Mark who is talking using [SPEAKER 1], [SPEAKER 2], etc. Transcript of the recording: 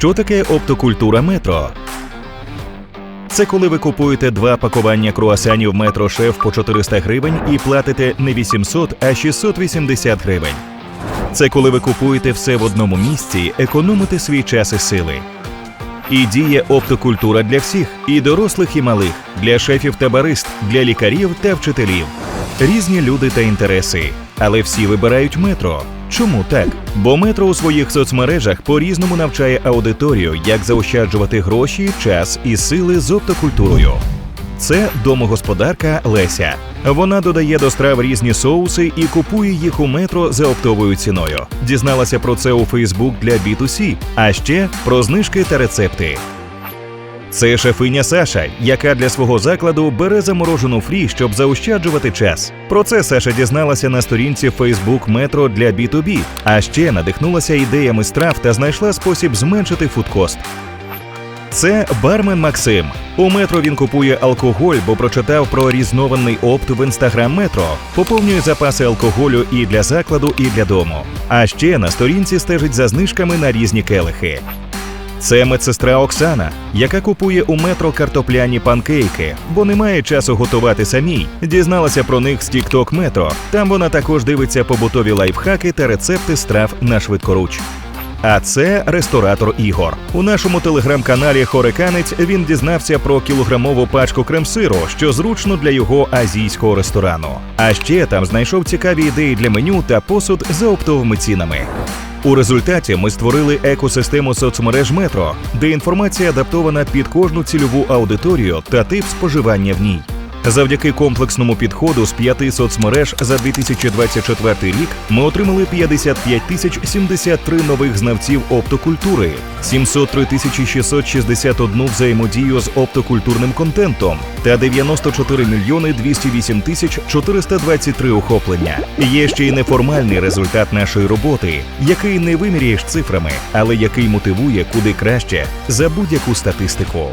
[SPEAKER 1] Що таке оптокультура метро? Це коли ви купуєте два пакування круасанів метро шеф по 400 гривень і платите не 800, а 680 гривень. Це коли ви купуєте все в одному місці, економите свій час і сили. І діє оптокультура для всіх, і дорослих, і малих, для шефів та барист, для лікарів та вчителів. Різні люди та інтереси, але всі вибирають метро. Чому так? Бо метро у своїх соцмережах по-різному навчає аудиторію, як заощаджувати гроші, час і сили з оптокультурою. Це домогосподарка Леся. Вона додає до страв різні соуси і купує їх у метро за оптовою ціною. Дізналася про це у Фейсбук для B2C, а ще про знижки та рецепти. Це шефиня Саша, яка для свого закладу бере заморожену фрі, щоб заощаджувати час. Про це Саша дізналася на сторінці Facebook Метро для B2B, а ще надихнулася ідеями страв та знайшла спосіб зменшити фудкост. Це бармен Максим. У метро він купує алкоголь, бо прочитав про різнований опт в інстаграм метро, поповнює запаси алкоголю і для закладу, і для дому. А ще на сторінці стежить за знижками на різні келихи. Це медсестра Оксана, яка купує у метро картопляні панкейки, бо не має часу готувати самій. Дізналася про них з TikTok метро. Там вона також дивиться побутові лайфхаки та рецепти страв на швидкоруч. А це ресторатор Ігор. У нашому телеграм-каналі Хореканець він дізнався про кілограмову пачку крем-сиру, що зручно для його азійського ресторану. А ще там знайшов цікаві ідеї для меню та посуд за оптовими цінами. У результаті ми створили екосистему соцмереж метро, де інформація адаптована під кожну цільову аудиторію та тип споживання в ній. Завдяки комплексному підходу з п'яти соцмереж за 2024 рік ми отримали 55 тисяч 73 нових знавців оптокультури, 703 тисячі 661 взаємодію з оптокультурним контентом та 94 мільйони 208 тисяч 423 охоплення. Є ще й неформальний результат нашої роботи, який не виміряєш цифрами, але який мотивує куди краще за будь-яку статистику.